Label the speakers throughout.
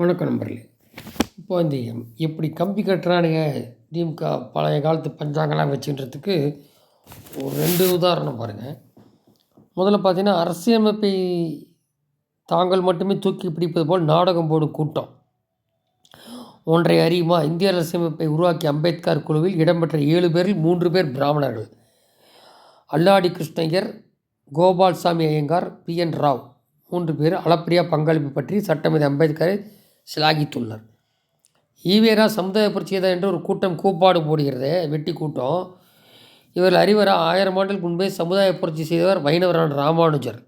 Speaker 1: வணக்கம் நம்பர்லே இப்போ இந்த எப்படி கம்பி கட்டுறானுங்க? திமுக பழைய காலத்து பஞ்சாங்கெல்லாம் வச்சுன்றதுக்கு ஒரு ரெண்டு உதாரணம் பாருங்கள் முதல்ல பார்த்தீங்கன்னா அரசியலமைப்பை தாங்கள் மட்டுமே தூக்கி பிடிப்பது போல் நாடகம் போடும் கூட்டம். ஒன்றை அறியுமா? இந்திய அரசியலமைப்பை உருவாக்கிய அம்பேத்கர் குழுவில் இடம்பெற்ற ஏழு பேரில் மூன்று பேர் பிராமணர்கள். Alladi Krishnayyar Gopalaswamy Ayyangar B N Rau. மூன்று பேர் அளப்பரியா பங்களிப்பு பற்றி சட்டமதி அம்பேத்கரை சிலாகித்துள்ளார். ஈவேரா சமுதாய புரட்சியதா என்று ஒரு கூட்டம் கூப்பாடு போடுகிறது வெட்டி கூட்டம். இவர்கள் அறிவரா ஆயிரம் ஆண்டுகள் முன்பே சமுதாய புரட்சி செய்தவர் வைணவரான ராமானுஜர்.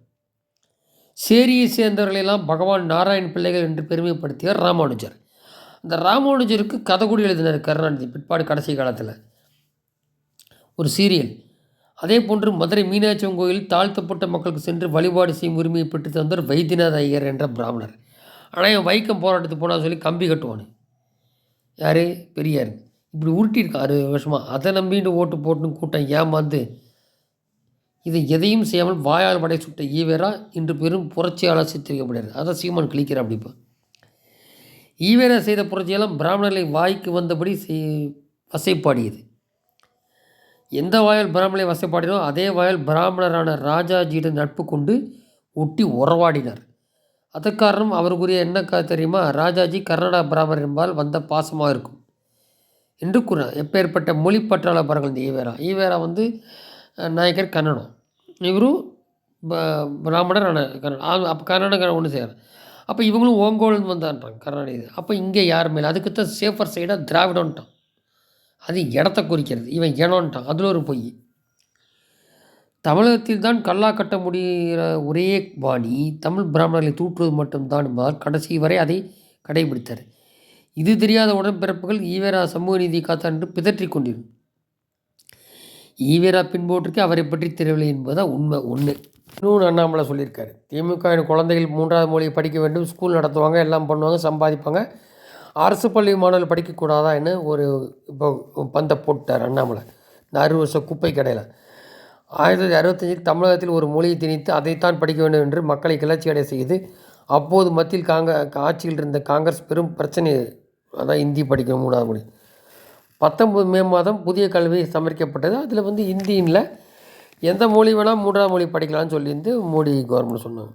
Speaker 1: சேரியை சேர்ந்தவர்களெல்லாம் பகவான் நாராயண் பிள்ளைகள் என்று பெருமைப்படுத்தியவர் ராமானுஜர். அந்த ராமானுஜருக்கு கதை கூட எழுதினார் கருணாநிதி பிற்பாடு கடைசி காலத்தில். ஒரு சீரியல். அதே போன்று மதுரை மீனாட்சியம் கோயில் தாழ்த்தப்பட்ட மக்களுக்கு சென்று வழிபாடு செய்யும் உரிமையை பெற்று தந்தவர் வைத்தியநாத ஐயர் என்ற பிராமணர். ஆனால் என் வைக்கம் போராட்டத்துக்கு போனால் சொல்லி கம்பி கட்டுவானு. யார்? பெரியார். இப்படி உருட்டியிருக்கான் அறுபது வருஷமாக அதை நம்பிட்டு ஓட்டு போட்டுன்னு கூட்டம் ஏமாந்து இதை எதையும் செய்யாமல் வாயால் படை சுட்ட ஈவேரா இன்று பெரும் புரட்சியாளர் சித்தரிக்கப்படுகிறது அதான் சீமான் கிளிக்கிறான் அப்படிப்பா ஈவேரா செய்த புரட்சியெல்லாம் பிராமணர்களை வாய்க்கு வந்தபடி செய் வசைப்பாடியது. எந்த வாயால் பிராமணரை வசைப்பாடினோ அதே வாயால் பிராமணரான ராஜாஜியிடம் நட்பு கொண்டு ஒட்டி உறவாடினார். அதற்காரணம் அவருக்குரிய என்ன தெரியுமா? ராஜாஜி கர்நாடக பிராமர் என்பால் வந்த பாசமாக இருக்கும். என்று கூறினார். எப்பேற்பட்ட மொழி பற்றாளர் பாருங்கள் இந்த ஈவேரா. ஈவேரா வந்து நாயக்கர் கன்னடம். இவரும் பிராமணர் கன்னடம் அப்போ கர்நாடக ஒன்று செய்கிறார் அப்போ இவங்களும் ஓங்கோலன் வந்தான்றாங்க கர்நாடக அப்போ இங்கே யார் மேலே? அதுக்கு தான் சேஃபர் சைடாக திராவிடன்ட்டான் அது இடத்த குறிக்கிறது. இவன் இடம்ட்டான் அதில் ஒரு பொய். தமிழகத்தில் தான் கல்லா கட்ட முடிகிற ஒரே பாணி தமிழ் பிராமணர்களை தூற்றுவது மட்டும்தான் என்பதால் கடைசி வரை அதை கடைபிடித்தார் இது தெரியாத உடன்பிறப்புகள் ஈவேரா சமூக நீதி காத்தார் என்று பிதற்றி கொண்டிருக்கும் ஈவேரா பின்போற்றுக்கு அவரை பற்றி தெரியவில்லை என்பதுதான் உண்மை. ஒன்று இன்னொன்று அண்ணாமலை சொல்லியிருக்காரு. திமுக குழந்தைகள் மூன்றாவது மொழியை படிக்க வேண்டும் ஸ்கூல் நடத்துவாங்க எல்லாம் பண்ணுவாங்க சம்பாதிப்பாங்க. அரசு பள்ளி மாணவர்கள் படிக்கக்கூடாதா என்ன ஒரு இப்போ பந்தை போட்டார் அண்ணாமலை. இந்த அறுபது வருஷம் குப்பை கடையில். ஆயிரத்தி தொள்ளாயிரத்தி அறுபத்தஞ்சில் தமிழகத்தில் ஒரு மொழியை திணித்து அதைத்தான் படிக்க வேண்டும் என்று மக்களை கிளர்ச்சியடைய செய்து அப்போது மத்தியில் காங்க ஆட்சியில் இருந்த காங்கிரஸ் பெரும் பிரச்சனை. அதான் இந்தி படிக்கணும் மூணாவது மொழி. பத்தொம்பது மே மாதம் புதிய கல்வி சமர்க்கப்பட்டது அதில் வந்து இந்தியில் எந்த மொழி வேணால் மூன்றாவது மொழி படிக்கலாம்னு சொல்லியிருந்து மோடி கவர்மெண்ட் சொன்னாங்க.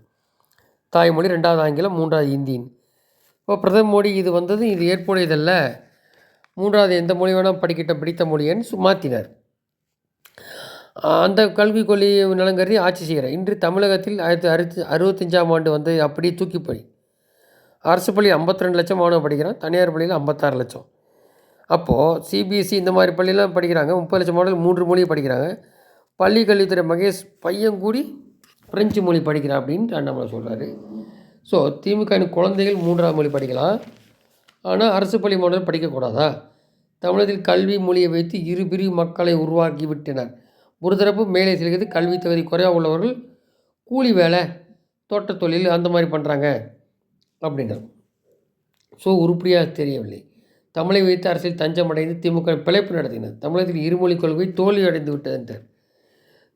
Speaker 1: தாய்மொழி ரெண்டாவது ஆங்கிலம் மூன்றாவது ஹிந்தின்னு இப்போ பிரதம மோடி இது வந்தது இது ஏற்புடையதல்ல. மூன்றாவது எந்த மொழி வேணால் படிக்கிட்ட பிடித்த மொழியன்னு மாற்றினார் அந்த கல்விக் கொள்கையை நலங்கருதி ஆட்சி செய்கிறார். இன்று தமிழகத்தில் ஆயிரத்தி அறுபத்தி அறுபத்தஞ்சாம் ஆண்டு வந்து அப்படியே தூக்கிப்படி அரசு பள்ளி ஐம்பத்தி ரெண்டு லட்சம் மாணவன் படிக்கிறான். தனியார் பள்ளியில் ஐம்பத்தாறு லட்சம். அப்போது சிபிஎஸ்சி இந்த மாதிரி பள்ளியெலாம் படிக்கிறாங்க. முப்பது லட்சம் மாணவர்கள் மூன்று மொழியை படிக்கிறாங்க. பள்ளி கல்வித்துறை மகேஷ் பையன் கூடி ஃப்ரெஞ்சு மொழி படிக்கிறான் அப்படின்னு அண்ணாமலை சொல்கிறாரு ஸோ திமுக குழந்தைகள் மூன்றாவது மொழி படிக்கலாம். ஆனால் அரசு பள்ளி மாணவர்கள் படிக்கக்கூடாதா தமிழகத்தில் கல்வி மொழியை வைத்து இரு பிரிவு மக்களை உருவாக்கி விட்டனர் ஒரு தரப்பு மேலே செல்கிறது. கல்வி தகுதி குறைவாக உள்ளவர்கள் கூலி வேலை தோட்ட தொழில் அந்த மாதிரி பண்ணுறாங்க அப்படின்றார் ஸோ உருப்படியாக தெரியவில்லை. தமிழை வைத்து அரசியல் தஞ்சம் அடைந்து திமுக பிழைப்பு நடத்தினர். தமிழகத்தில் இருமொழி கொள்கை தோல்வி அடைந்து விட்டது என்றார்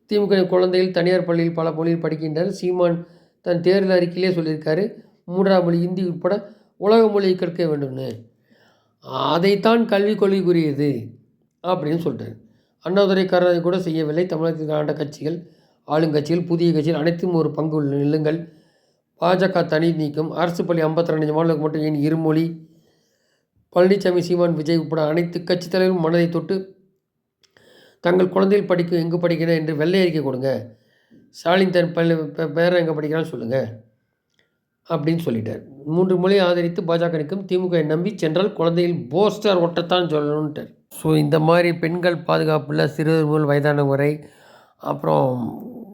Speaker 1: திமுக குழந்தைகள் தனியார் பள்ளியில் பல மொழியில் படிக்கின்றனர் சீமான் தன் தேர்தல் அறிக்கையிலே சொல்லியிருக்காரு மூன்றாம் மொழி இந்தி உட்பட உலக மொழியை கற்க வேண்டும்னு. அதைத்தான் கல்விக் கொள்கைக்குரியது அப்படின்னு சொல்லிட்டார் அண்ணாதுரை கருணை கூட செய்யவில்லை. தமிழகத்தில் ஆண்ட கட்சிகள் ஆளுங்கட்சிகள் புதிய கட்சிகள் அனைத்தும் ஒரு பங்கு நில்லுங்கள் பாஜக தனி நீக்கம். அரசு பள்ளி ஐம்பத்தி ரெண்டு மாநிலங்களுக்கு மட்டும் ஏன் இருமொழி? பழனிசாமி சீமான் விஜய் உட்பட அனைத்து கட்சி தலைவரும் மனதை தொட்டு தங்கள் குழந்தைகள் படிக்கும் எங்கு படிக்கிறேன் என்று வெள்ளை அறிக்கை கொடுங்க. ஸ்டாலின் தன் பள்ளி பேரை எங்கே படிக்கிறான்னு சொல்லுங்கள் அப்படின்னு சொல்லிட்டார். மூன்று மொழியை ஆதரித்து பாஜக நிற்கும். திமுக நம்பி சென்றால் குழந்தையில் போஸ்டர் ஒட்டத்தான் சொல்லணுன்ட்டார் ஸோ இந்த மாதிரி பெண்கள் பாதுகாப்பில் சிறுவர் முதல் வயதான வரை அப்புறம்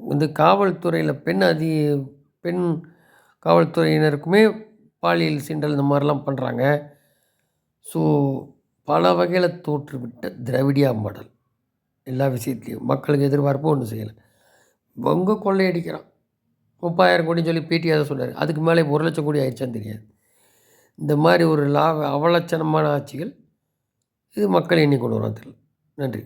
Speaker 1: வந்து காவல்துறையில் பெண் அதி பெண் காவல்துறையினருக்குமே பாலியல் சீண்டல் இந்த மாதிரிலாம் பண்ணுறாங்க ஸோ பல வகையில் தோற்றுவிட்ட திராவிடியா மாடல். எல்லா விஷயத்துலையும். மக்களுக்கு எதிர்பார்ப்பும் ஒன்றும் செய்யலை. வங்க கொள்ளையடிக்கிறான். முப்பாயிரம் கோடின்னு சொல்லி பிடிஆர் சொன்னார். அதுக்கு மேலே ஒரு லட்சம் கோடி ஆயிடுச்சான்னு தெரியாது. இந்த மாதிரி ஒரு லாப அவலட்சணமான ஆட்சிகள் இது மக்கள் எண்ணிக்கொண்டு வரான் தெரியல நன்றி.